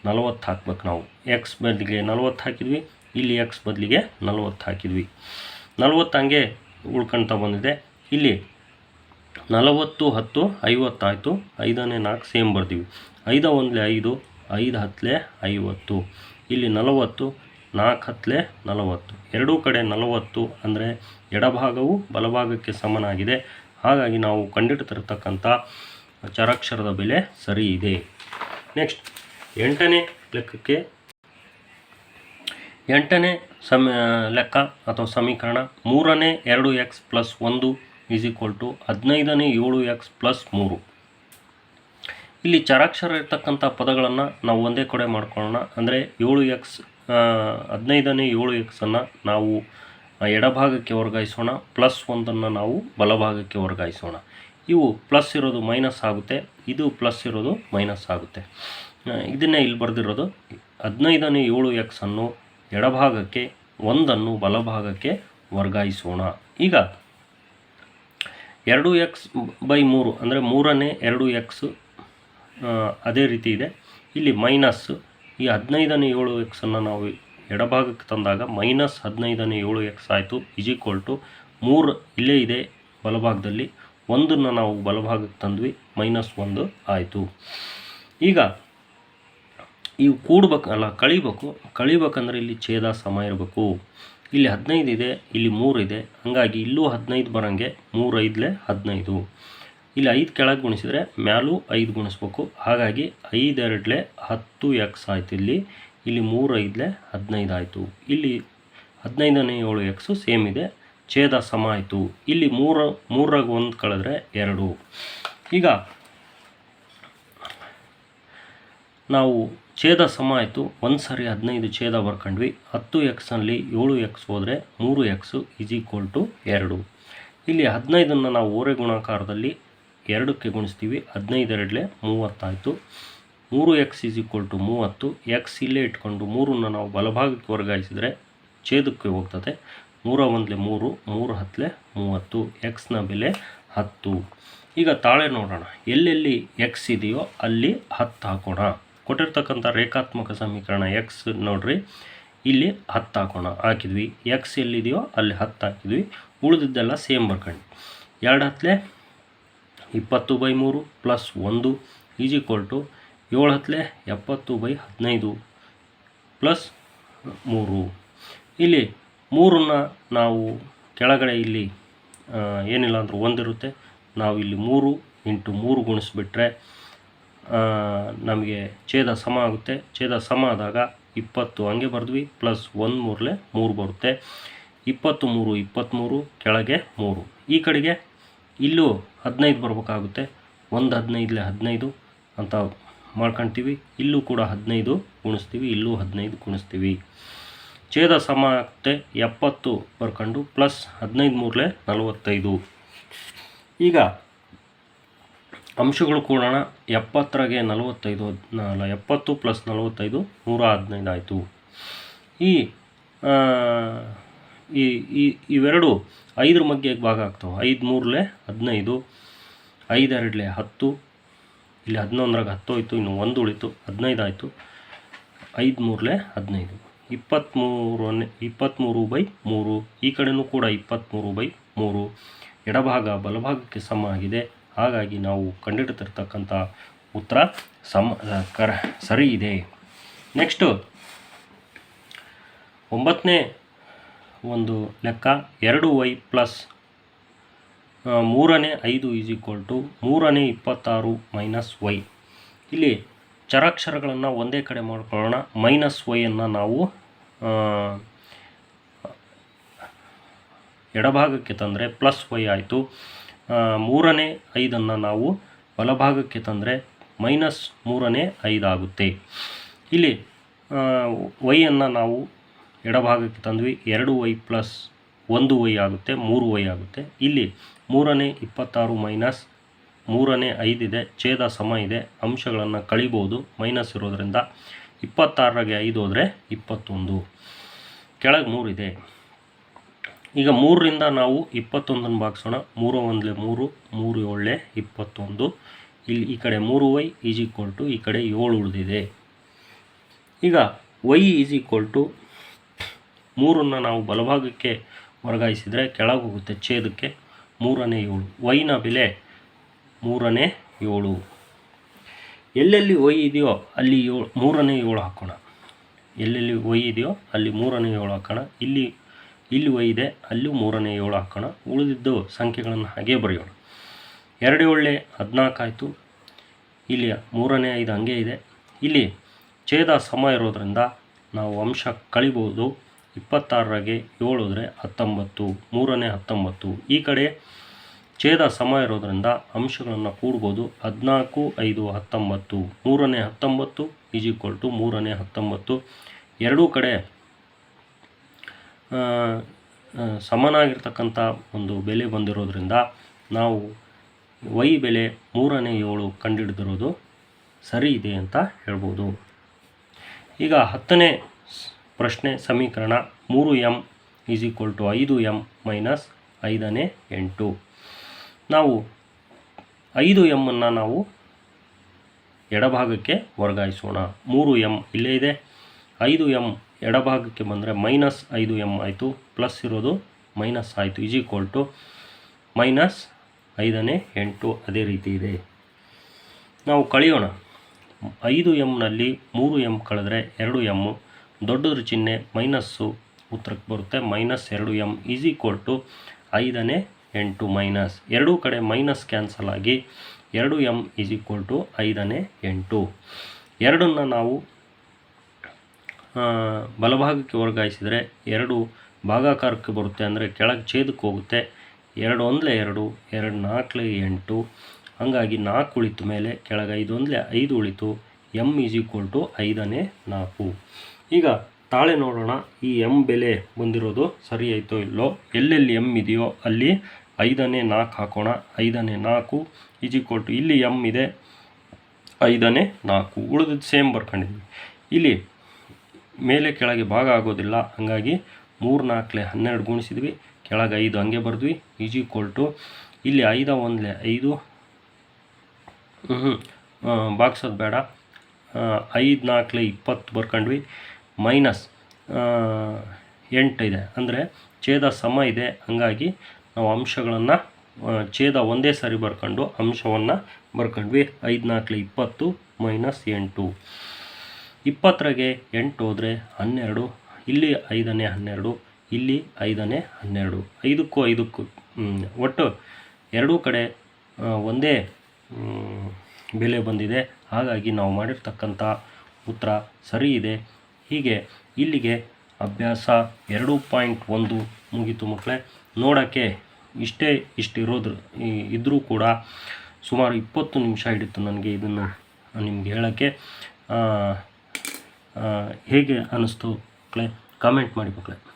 ನಲವತ್ತು ಹಾಕ್ಬೇಕು ನಾವು. ಎಕ್ಸ್ ಬದಲಿಗೆ ನಲವತ್ತು ಹಾಕಿದ್ವಿ, ಇಲ್ಲಿ ಎಕ್ಸ್ ಬದಲಿಗೆ ನಲವತ್ತು ಹಾಕಿದ್ವಿ. ನಲವತ್ತು ಹಂಗೆ ಉಳ್ಕೊಳ್ತಾ ಬಂದಿದೆ. ಇಲ್ಲಿ ನಲವತ್ತು, ಹತ್ತು, ಐವತ್ತಾಯಿತು, ಐದನೇ ನಾಲ್ಕು, ಸೇಮ್ ಬರ್ತೀವಿ. ಐದ ಒಂದಲೇ ಐದು ಐದು ಹತ್ತಲೇ ಐವತ್ತು. ಇಲ್ಲಿ ನಲವತ್ತು, ನಾಲ್ಕು ಹತ್ತಲೆ ನಲವತ್ತು. ಎರಡೂ ಕಡೆ ನಲವತ್ತು ಅಂದರೆ ಎಡಭಾಗವು ಬಲಭಾಗಕ್ಕೆ ಸಮನಾಗಿದೆ. ಹಾಗಾಗಿ ನಾವು ಕಂಡಿಡ್ತಿರ್ತಕ್ಕಂಥ ಚರಾಕ್ಷರದ ಬೆಲೆ ಸರಿ ಇದೆ. ನೆಕ್ಸ್ಟ್ ಎಂಟನೇ ಲೆಕ್ಕಕ್ಕೆ ಎಂಟನೇ ಸಮ ಲೆಕ್ಕ ಅಥವಾ ಸಮೀಕರಣ ಮೂರನೇ ಎರಡು ಎಕ್ಸ್ ಪ್ಲಸ್ ಒಂದು ಈಸ್ ಈಕ್ವಲ್ ಟು ಹದಿನೈದನೇ ಏಳು ಎಕ್ಸ್ ಪ್ಲಸ್ ಮೂರು. ಇಲ್ಲಿ ಚರಾಕ್ಷರ ಇರ್ತಕ್ಕಂಥ ಪದಗಳನ್ನು ನಾವು ಒಂದೇ ಕಡೆ ಮಾಡ್ಕೊಳ್ಳೋಣ. ಅಂದರೆ ಏಳು ಎಕ್ಸ್ ಹದಿನೈದನೇ ಏಳು ಎಕ್ಸನ್ನು ನಾವು ಎಡಭಾಗಕ್ಕೆ ವರ್ಗಾಯಿಸೋಣ. ಪ್ಲಸ್ ಒಂದನ್ನು ನಾವು ಬಲಭಾಗಕ್ಕೆ ವರ್ಗಾಯಿಸೋಣ. ಇವು ಪ್ಲಸ್ ಇರೋದು ಮೈನಸ್ ಆಗುತ್ತೆ. ಇದು ಪ್ಲಸ್ ಇರೋದು ಮೈನಸ್ ಆಗುತ್ತೆ. ಇದನ್ನೇ ಇಲ್ಲಿ ಬರೆದಿರೋದು ಹದಿನೈದನೇ ಏಳು ಎಕ್ಸನ್ನು ಎಡಭಾಗಕ್ಕೆ, ಒಂದನ್ನು ಬಲಭಾಗಕ್ಕೆ ವರ್ಗಾಯಿಸೋಣ. ಈಗ ಎರಡು ಎಕ್ಸ್ ಬೈ ಮೂರು ಅಂದರೆ ಮೂರನೇ ಎರಡು ಎಕ್ಸ್ ಅದೇ ರೀತಿ ಇದೆ. ಇಲ್ಲಿ ಮೈನಸ್ ಈ ಹದಿನೈದನೇ ಏಳು ಎಕ್ಸನ್ನು ನಾವು ಎಡಭಾಗಕ್ಕೆ ತಂದಾಗ ಮೈನಸ್ ಹದಿನೈದನೇ ಏಳು ಎಕ್ಸ್ ಆಯಿತು ಇಸ್ ಈಕ್ವಲ್ ಟು ಮೂರು ಇಲ್ಲೇ ಇದೆ ಬಲಭಾಗದಲ್ಲಿ. ಒಂದನ್ನು ನಾವು ಬಲಭಾಗಕ್ಕೆ ತಂದ್ವಿ, ಮೈನಸ್ ಒಂದು ಆಯಿತು. ಈಗ ಇವು ಕೂಡ್ಬೇಕಲ್ಲ ಕಳಿಬೇಕು. ಕಳಿಬೇಕಂದ್ರೆ ಇಲ್ಲಿ ಛೇದ ಸಮ ಇರಬೇಕು. ಇಲ್ಲಿ ಹದಿನೈದು ಇದೆ, ಇಲ್ಲಿ ಮೂರು ಇದೆ. ಹಾಗಾಗಿ ಇಲ್ಲೂ ಹದಿನೈದು ಬರೋಂಗೆ ಮೂರು ಐದಲೇ ಹದಿನೈದು. ಇಲ್ಲಿ ಐದು ಕೆಳಗೆ ಗುಣಿಸಿದರೆ ಮ್ಯಾಲೂ ಐದು ಗುಣಿಸ್ಬೇಕು. ಹಾಗಾಗಿ ಐದೆರಡಲೆ ಹತ್ತು ಎಕ್ಸ್ ಆಯ್ತು ಇಲ್ಲಿ. ಇಲ್ಲಿ ಮೂರು ಐದಲೆ ಹದಿನೈದು ಆಯಿತು. ಇಲ್ಲಿ ಹದಿನೈದನೇ ಏಳು ಎಕ್ಸು ಸೇಮ್ ಇದೆ. ಛೇದ ಸಮ ಆಯಿತು. ಇಲ್ಲಿ ಮೂರ, ಮೂರಾಗ ಒಂದು ಕಳೆದ್ರೆ ಎರಡು. ಈಗ ನಾವು ಛೇದ ಸಮ ಆಯಿತು. ಒಂದು ಸಾರಿ ಹದಿನೈದು ಛೇದ ಬರ್ಕೊಂಡ್ವಿ. ಹತ್ತು ಎಕ್ಸಲ್ಲಿ ಏಳು ಎಕ್ಸ್ ಹೋದರೆ ಮೂರು ಎಕ್ಸು ಈಸ್ ಈಕ್ವಲ್ ಟು ಎರಡು. ಇಲ್ಲಿ ಹದಿನೈದನ್ನು ನಾವು ಓರೆ ಗುಣಾಕಾರದಲ್ಲಿ ಎರಡಕ್ಕೆ ಗುಣಿಸ್ತೀವಿ. ಹದಿನೈದು ಎರಡಲೆ ಮೂವತ್ತಾಯಿತು ಮೂರು ಎಕ್ಸ್ ಈಸ್ ಈಕ್ವಲ್ ಟು ಮೂವತ್ತು. ಎಕ್ಸ್ ಇಲ್ಲೇ ಇಟ್ಕೊಂಡು ಮೂರನ್ನು ನಾವು ಬಲಭಾಗಕ್ಕೆ ವರ್ಗಾಯಿಸಿದರೆ ಛೇದಕ್ಕೆ ಹೋಗ್ತದೆ. ಮೂರ ಒಂದಲೆ ಮೂರು ಮೂರು ಹತ್ತಲೆ ಮೂವತ್ತು. ಎಕ್ಸ್ನ ಬೆಲೆ ಹತ್ತು. ಈಗ ತಾಳೆ ನೋಡೋಣ. ಎಲ್ಲೆಲ್ಲಿ ಎಕ್ಸ್ ಇದೆಯೋ ಅಲ್ಲಿ ಹತ್ತು ಹಾಕೋಣ. ಕೊಟ್ಟಿರ್ತಕ್ಕಂಥ ರೇಖಾತ್ಮಕ ಸಮೀಕರಣ ಎಕ್ಸ್ ನೋಡ್ರಿ. ಇಲ್ಲಿ ಹತ್ತು ಹಾಕೋಣ. ಹಾಕಿದ್ವಿ. ಎಕ್ಸ್ ಎಲ್ಲಿದೆಯೋ ಅಲ್ಲಿ ಹತ್ತು ಹಾಕಿದ್ವಿ. ಉಳಿದಿದ್ದೆಲ್ಲ ಸೇಮ್ ಬರ್ಕೊಂಡು. ಎರಡು ಹತ್ತಲೆ ಇಪ್ಪತ್ತು ಬೈ ಮೂರು ಪ್ಲಸ್ ಒಂದು ಈಜ್ ಈಕ್ವಲ್ ಟು ಏಳು ಹತ್ತಲೆ ಎಪ್ಪತ್ತು ಬೈ ಹದಿನೈದು ಪ್ಲಸ್ ಮೂರು. ಇಲ್ಲಿ ಮೂರನ್ನ ನಾವು ಕೆಳಗಡೆ ಇಲ್ಲಿ ಏನಿಲ್ಲ ಅಂದ್ರೆ ಒಂದಿರುತ್ತೆ. ನಾವು ಇಲ್ಲಿ ಮೂರು ಇಂಟು ಮೂರು ಗುಣಿಸ್ಬಿಟ್ರೆ ನಮಗೆ ಛೇದ ಸಮ ಆಗುತ್ತೆ. ಛೇದ ಸಮ ಆದಾಗ ಇಪ್ಪತ್ತು ಹಂಗೆ ಬರೆದ್ವಿ, ಪ್ಲಸ್ ಒಂದು ಮೂರಲೆ ಮೂರು ಬರುತ್ತೆ. ಇಪ್ಪತ್ತು ಮೂರು ಇಪ್ಪತ್ತ್ಮೂರು ಕೆಳಗೆ ಮೂರು. ಈ ಕಡೆಗೆ ಇಲ್ಲೂ ಹದಿನೈದು ಬರಬೇಕಾಗುತ್ತೆ. ಒಂದು ಹದಿನೈದಲೆ ಹದಿನೈದು ಅಂತ ಮಾಡ್ಕೊತೀವಿ. ಇಲ್ಲೂ ಕೂಡ ಹದಿನೈದು ಗುಣಿಸ್ತೀವಿ, ಇಲ್ಲೂ ಹದಿನೈದು ಗುಣಿಸ್ತೀವಿ. ಛೇದ ಸಮ ಆಗುತ್ತೆ ಎಪ್ಪತ್ತು ಬರ್ಕೊಂಡು, ಪ್ಲಸ್ ಹದಿನೈದು ಮೂರಲೆ ನಲವತ್ತೈದು. ಈಗ ಅಂಶಗಳು ಕೂಡೋಣ. ಎಪ್ಪತ್ತರಾಗೆ ನಲವತ್ತೈದು ಅಲ್ಲ ಎಪ್ಪತ್ತು ಪ್ಲಸ್ ನಲವತ್ತೈದು, ನೂರ ಹದಿನೈದು ಆಯಿತು. ಈ ಈ ಇವೆರಡು ಐದರ ಮಧ್ಯೆ ಭಾಗ ಆಗ್ತವೆ? ಐದು ಮೂರಲೆ ಹದಿನೈದು ಐದೆರಡಲೆ ಹತ್ತು, ಇಲ್ಲಿ ಹದಿನೊಂದರಾಗ ಹತ್ತು ಹೋಯ್ತು, ಇನ್ನು ಒಂದು ಉಳಿತು, ಹದಿನೈದು ಆಯಿತು. ಐದು ಮೂರಲೆ ಹದಿನೈದು. ಇಪ್ಪತ್ತ್ಮೂರನೇ ಇಪ್ಪತ್ತ್ಮೂರು ಬೈ ಮೂರು, ಈ ಕಡೆಯೂ ಕೂಡ ಇಪ್ಪತ್ತ್ಮೂರು ಬೈ ಮೂರು. ಎಡಭಾಗ ಬಲಭಾಗಕ್ಕೆ ಸಮ ಆಗಿದೆ. ಹಾಗಾಗಿ ನಾವು ಕಂಡಿಡ್ತಿರ್ತಕ್ಕಂಥ ಉತ್ತರ ಸಮ ಕರ, ಸರಿ ಇದೆ. ನೆಕ್ಸ್ಟು ಒಂಬತ್ತನೇ ಒಂದು ಲೆಕ್ಕ ಎರಡು ವೈ ಪ್ಲಸ್ ಮೂರನೇ ಐದು ಈಸ್ ಈಕ್ವಲ್ ಟು ಮೂರನೇ ಇಪ್ಪತ್ತಾರು ಮೈನಸ್ ವೈ. ಇಲ್ಲಿ ಚರಾಕ್ಷರಗಳನ್ನು ಒಂದೇ ಕಡೆ ಮಾಡ್ಕೊಳ್ಳೋಣ. ಮೈನಸ್ ವೈಯನ್ನು ನಾವು ಎಡಭಾಗಕ್ಕೆ ತಂದರೆ ಪ್ಲಸ್ ವೈ ಆಯಿತು. ಮೂರನೇ ಐದನ್ನು ನಾವು ಬಲಭಾಗಕ್ಕೆ ತಂದರೆ ಮೈನಸ್ ಮೂರನೇ ಐದಾಗುತ್ತೆ. ಇಲ್ಲಿ ವೈಯನ್ನು ನಾವು ಎಡಭಾಗಕ್ಕೆ ತಂದ್ವಿ. ಎರಡು ವೈ ಪ್ಲಸ್ ಒಂದು ವೈ ಆಗುತ್ತೆ, ಮೂರು ವೈ ಆಗುತ್ತೆ. ಇಲ್ಲಿ ಮೂರನೇ ಇಪ್ಪತ್ತಾರು ಮೈನಸ್ ಮೂರನೇ ಐದಿದೆ ಛೇದ ಸಮ ಇದೆ, ಅಂಶಗಳನ್ನು ಕಳಿಬೋದು. ಮೈನಸ್ ಇರೋದರಿಂದ ಇಪ್ಪತ್ತಾರರಾಗೆ ಐದು ಹೋದರೆ ಇಪ್ಪತ್ತೊಂದು. ಕೆಳಗೆ ಮೂರಿದೆ ಈಗ ಮೂರರಿಂದ ನಾವು ಇಪ್ಪತ್ತೊಂದನ್ನು ಭಾಗಿಸೋಣ. ಮೂರು ಒಂದಲೆ ಮೂರು ಮೂರು ಏಳೆ ಇಪ್ಪತ್ತೊಂದು. ಇಲ್ಲಿ ಈ ಕಡೆ ಮೂರು ವೈ ಈಸ್ ಈಕ್ವಲ್ ಟು ಈ ಕಡೆ ಏಳು ಉಳಿದಿದೆ. ಈಗ ವೈ ಈಸ್ ಈಕ್ವಲ್ ಟು ಮೂರನ್ನು ನಾವು ಬಲಭಾಗಕ್ಕೆ ವರ್ಗಾಯಿಸಿದರೆ ಕೆಳಗೆ ಹೋಗುತ್ತೆ ಛೇದಕ್ಕೆ ಮೂರನೇ ಏಳು. ವೈನ ಬೆಲೆ ಮೂರನೇ ಏಳು. ಎಲ್ಲೆಲ್ಲಿ ವೈ ಇದೆಯೋ ಅಲ್ಲಿ ಏಳು, ಮೂರನೇ ಏಳು ಹಾಕೋಣ. ಎಲ್ಲೆಲ್ಲಿ ವೈ ಇದೆಯೋ ಅಲ್ಲಿ ಮೂರನೇ ಏಳು ಹಾಕೋಣ. ಇಲ್ಲಿ ಇಲ್ಲಿ ಇದೆ ಅಲ್ಲಿ ಮೂರನೇ ಏಳು ಹಾಕೋಣ. ಉಳಿದಿದ್ದು ಸಂಖ್ಯೆಗಳನ್ನು ಹಾಗೇ ಬರೆಯೋಣ. ಎರಡು ಒಳ್ಳೆ ಹದಿನಾಲ್ಕು ಆಯಿತು. ಇಲ್ಲಿ ಮೂರನೇ ಐದು ಹಂಗೆ ಇದೆ. ಇಲ್ಲಿ ಛೇದ ಸಮ ಇರೋದರಿಂದ ನಾವು ಅಂಶ ಕಳಿಬೋದು. ಇಪ್ಪತ್ತಾರರಾಗೆ ಏಳಿದ್ರೆ ಹತ್ತೊಂಬತ್ತು, ಮೂರನೇ ಹತ್ತೊಂಬತ್ತು. ಈ ಕಡೆ ಛೇದ ಸಮ ಇರೋದರಿಂದ ಅಂಶಗಳನ್ನು ಕೂಡ್ಬೋದು. ಹದಿನಾಲ್ಕು, ಐದು, ಹತ್ತೊಂಬತ್ತು, ಮೂರನೇ ಹತ್ತೊಂಬತ್ತು, ಈಸ್ ಈಕ್ವಲ್ ಟು ಮೂರನೇ ಹತ್ತೊಂಬತ್ತು. ಎರಡೂ ಕಡೆ ಸಮನಾಗಿರ್ತಕ್ಕಂಥ ಒಂದು ಬೆಲೆ ಬಂದಿರೋದ್ರಿಂದ ನಾವು ವೈ ಬೆಲೆ ಮೂರನೇ ಏಳು ಕಂಡುಹಿಡಿದಿರೋದು ಸರಿ ಇದೆ ಅಂತ ಹೇಳ್ಬೋದು. ಈಗ ಹತ್ತನೇ ಪ್ರಶ್ನೆ ಸಮೀಕರಣ ಮೂರು ಎಂ ಈಸ್ ಈಕ್ವಲ್ ಟು ಐದು ಎಂ ಮೈನಸ್ ಐದನೇ ಎಂಟು. ನಾವು ಐದು ಎಮ್ಮನ್ನು ನಾವು ಎಡಭಾಗಕ್ಕೆ ವರ್ಗಾಯಿಸೋಣ. ಮೂರು ಎಂ ಇಲ್ಲೇ ಇದೆ. ಐದು ಎಂ ಎಡಭಾಗಕ್ಕೆ ಬಂದರೆ ಮೈನಸ್ ಐದು ಎಂ ಆಯಿತು, ಪ್ಲಸ್ ಇರೋದು ಮೈನಸ್ ಆಯಿತು, ಈಸ್ ಈಕ್ವಲ್ ಟು ಮೈನಸ್ ಐದನೇ ಎಂಟು ಅದೇ ರೀತಿ ಇದೆ. ನಾವು ಕಳೆಯೋಣ. ಐದು ಎಮ್ನಲ್ಲಿ ಮೂರು ಎಂ ಕಳೆದ್ರೆ ಎರಡು ಎಮ್ಮು ದೊಡ್ಡದ್ರ ಚಿಹ್ನೆ ಮೈನಸ್ಸು ಉತ್ತರಕ್ಕೆ ಬರುತ್ತೆ, ಮೈನಸ್ ಎರಡು ಎಂ ಈಸ್ ಈಕ್ವಲ್ ಟು ಐದನೇ ಎಂಟು ಮೈನಸ್. ಎರಡೂ ಕಡೆ ಮೈನಸ್ ಕ್ಯಾನ್ಸಲ್ ಆಗಿ ಎರಡು ಎಂ ಈಸ್ ಈಕ್ವಲ್ ಟು ಐದನೇ ಎಂಟು. ಎರಡನ್ನು ನಾವು ಬಲಭಾಗಕ್ಕೆ ವರ್ಗಾಯಿಸಿದರೆ ಎರಡು ಭಾಗಾಕಾರಕ್ಕೆ ಬರುತ್ತೆ ಅಂದರೆ ಕೆಳಗೆ ಛೇದಕ್ಕೆ ಹೋಗುತ್ತೆ. ಎರಡು ಒಂದಲೇ ಎರಡು ಎರಡು ನಾಲ್ಕಲೆ ಎಂಟು. ಹಾಗಾಗಿ ನಾಲ್ಕು ಉಳಿತು ಮೇಲೆ ಕೆಳಗೆ ಐದು ಒಂದಲೇ ಐದು ಉಳಿತು. ಎಂ ಈಸ್ ಈಕ್ವಲ್ ಟು ಐದನೇ ನಾಲ್ಕು. ಈಗ ತಾಳೆ ನೋಡೋಣ. ಈ ಎಂ ಬೆಲೆ ಬಂದಿರೋದು ಸರಿ ಆಯಿತೋ ಇಲ್ಲೋ? ಎಲ್ಲೆಲ್ಲಿ ಎಂ ಇದೆಯೋ ಅಲ್ಲಿ ಐದನೇ ನಾಲ್ಕು ಹಾಕೋಣ. ಐದನೇ ನಾಲ್ಕು ಈಸ್ ಈಕ್ವಲ್ ಟು, ಇಲ್ಲಿ ಎಂ ಇದೆ, ಐದನೇ ನಾಲ್ಕು. ಉಳಿದದ್ದು ಸೇಮ್ ಬರ್ಕೊಂಡಿದ್ವಿ ಇಲ್ಲಿ ಮೇಲೆ ಕೆಳಗೆ ಭಾಗ ಆಗೋದಿಲ್ಲ. ಹಾಗಾಗಿ ಮೂರು ನಾಲ್ಕಲೆ ಹನ್ನೆರಡು ಗುಣಿಸಿದ್ವಿ. ಕೆಳಗೆ ಐದು, ಹಂಗೆ ಬರೆದ್ವಿ. ಈಜ್ ಈಕ್ವಲ್ ಟು ಇಲ್ಲಿ ಐದ, ಒಂದಲೆ ಐದು. ಹ್ಞೂ ಬಾಗ್ಸೋದು ಬೇಡ. ಐದು ನಾಲ್ಕಲೆ ಇಪ್ಪತ್ತು ಬರ್ಕೊಂಡ್ವಿ. ಮೈನಸ್ ಎಂಟಿದೆ ಅಂದರೆ ಛೇದ ಸಮ ಇದೆ. ಹಾಗಾಗಿ ನಾವು ಅಂಶಗಳನ್ನು ಛೇದ ಒಂದೇ ಸಾರಿ ಬರ್ಕೊಂಡು ಅಂಶವನ್ನು ಬರ್ಕೊಂಡ್ವಿ. ಐದು ನಾಲ್ಕಲೆ ಇಪ್ಪತ್ತು ಮೈನಸ್ ಎಂಟು. ಇಪ್ಪತ್ತರಾಗೆ ಎಂಟು ಹೋದರೆ ಹನ್ನೆರಡು, ಇಲ್ಲಿ ಐದನೇ ಹನ್ನೆರಡು, ಇಲ್ಲಿ ಐದನೇ ಹನ್ನೆರಡು. ಐದಕ್ಕೂ ಐದಕ್ಕೂ ಒಟ್ಟು ಎರಡೂ ಕಡೆ ಒಂದೇ ಬೆಲೆ ಬಂದಿದೆ. ಹಾಗಾಗಿ ನಾವು ಮಾಡಿರ್ತಕ್ಕಂಥ ಉತ್ತರ ಸರಿ ಇದೆ. ಹೀಗೆ ಇಲ್ಲಿಗೆ ಅಭ್ಯಾಸ ಎರಡು ಪಾಯಿಂಟ್ ಒಂದು ಮುಗೀತು ಮಕ್ಕಳೇ. ನೋಡೋಕ್ಕೆ ಇಷ್ಟೇ ಇಷ್ಟು ಇದ್ದರೂ ಕೂಡ ಸುಮಾರು ಇಪ್ಪತ್ತು ನಿಮಿಷ ಹಿಡಿತು ನನಗೆ ಇದನ್ನು, ನಿಮ್ಗೆ ಹೇಳೋಕ್ಕೆ. ಹೇಗೆ ಅನ್ನಿಸ್ತು ಮಕ್ಕಳೇ? ಕಾಮೆಂಟ್ ಮಾಡಿ ಮಕ್ಕಳೇ.